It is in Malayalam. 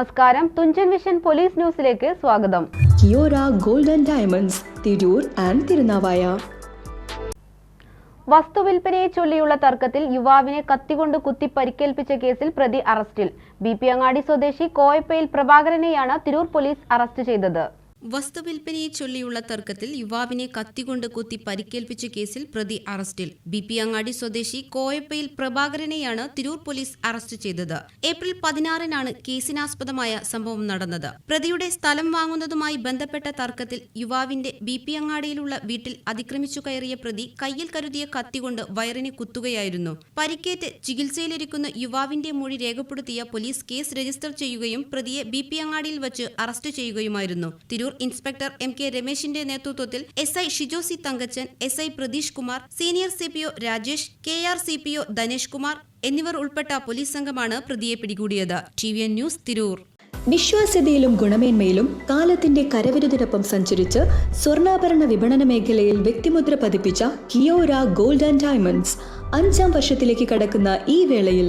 നമസ്കാരം. തുഞ്ചൻ വിഷൻ പോലീസ് ന്യൂസിലേക്ക് സ്വാഗതം. Kiyora golden diamonds Tirur and Thirunavaya. വസ്തുവിൽപ്പനയെ ചൊല്ലിയുള്ള തർക്കത്തിൽ യുവാവിനെ കത്തികൊണ്ട് കുത്തി പരിക്കേൽപ്പിച്ച കേസിൽ പ്രതി അറസ്റ്റിൽ. ബി പി അങ്ങാടി സ്വദേശി കോയപ്പയിൽ പ്രഭാകരനെയാണ് തിരൂർ പോലീസ് അറസ്റ്റ് ചെയ്തത്. വസ്തുവിൽപ്പനയെ ചൊല്ലിയുള്ള തർക്കത്തിൽ യുവാവിനെ കത്തികൊണ്ട് കുത്തി പരിക്കേൽപ്പിച്ച കേസിൽ പ്രതി അറസ്റ്റിൽ. ബി പി അങ്ങാടി സ്വദേശി കോയപ്പയിൽ പ്രഭാകരനെയാണ് തിരൂർ പോലീസ് അറസ്റ്റ് ചെയ്തത്. ഏപ്രിൽ പതിനാറിനാണ് കേസിനാസ്പദമായ സംഭവം നടന്നത്. പ്രതിയുടെ സ്ഥലം വാങ്ങുന്നതുമായി ബന്ധപ്പെട്ട തർക്കത്തിൽ യുവാവിന്റെ ബി പി അങ്ങാടിയിലുള്ള വീട്ടിൽ അതിക്രമിച്ചു കയറിയ പ്രതി കയ്യിൽ കരുതിയ കത്തികൊണ്ട് വയറിനെ കുത്തുകയായിരുന്നു. പരിക്കേറ്റ് ചികിത്സയിലിരിക്കുന്ന യുവാവിന്റെ മൊഴി രേഖപ്പെടുത്തിയ പോലീസ് കേസ് രജിസ്റ്റർ ചെയ്യുകയും പ്രതിയെ ബി പി അങ്ങാടിയിൽ വച്ച് അറസ്റ്റ് ചെയ്യുകയുമായിരുന്നു. തിരൂർ ഇൻസ്പെക്ടർ എം കെ രമേശിന്റെ നേതൃത്വത്തിൽ S I Shijosi Thankachan S I Pratheesh Kumar senior C P O Rajesh K R C P O Dhanesh Kumar എന്നിവർ ഉൾപ്പെട്ട പോലീസ് സംഘമാണ് പ്രതിയെ പിടികൂടിയത്. T V N news Tirur. വിശ്വാസ്യതയിലും ഗുണമേന്മയിലും കാലത്തിന്റെ കരവിരുതിനൊപ്പം സഞ്ചരിച്ച് സ്വർണാഭരണ വിപണന മേഖലയിൽ വ്യക്തിമുദ്ര പതിപ്പിച്ച കിയോര ഗോൾഡ് ആൻഡ് ഡയമണ്ട്സ് അഞ്ചാം വർഷത്തിലേക്ക് കടക്കുന്ന ഈ വേളയിൽ